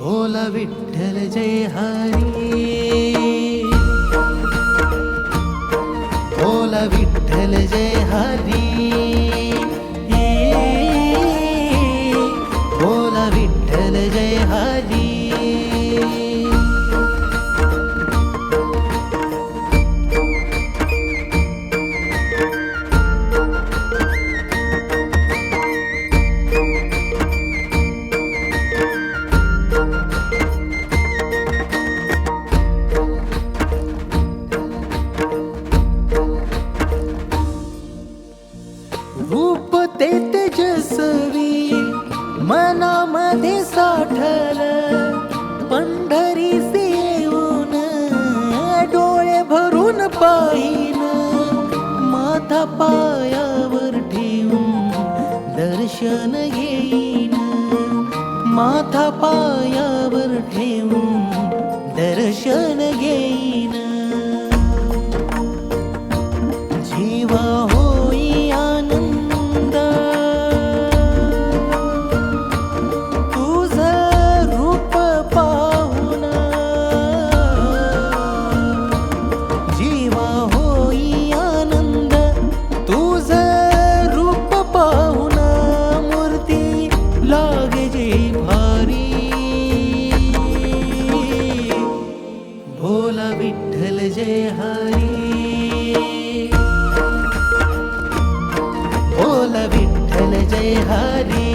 बोला विठ्ठल जय हरी। बोला विठ्ठल रूप ते तेजस्वी मनामध्ये साठल पंढरी येऊन डोळे भरून पाहिन माथा पायावर ठेवून दर्शन घेईन माथा पायावर ठेवून दर्शन घेईन. जीवा जय हरी। बोल विठ्ठल जय हरी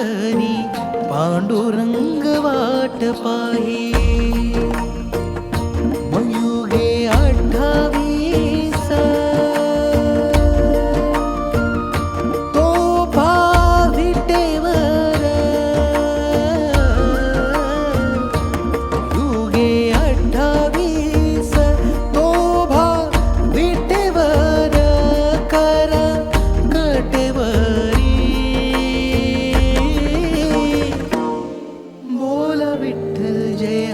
करी पांडुरंग वाट पाही। விட்டு ஜெய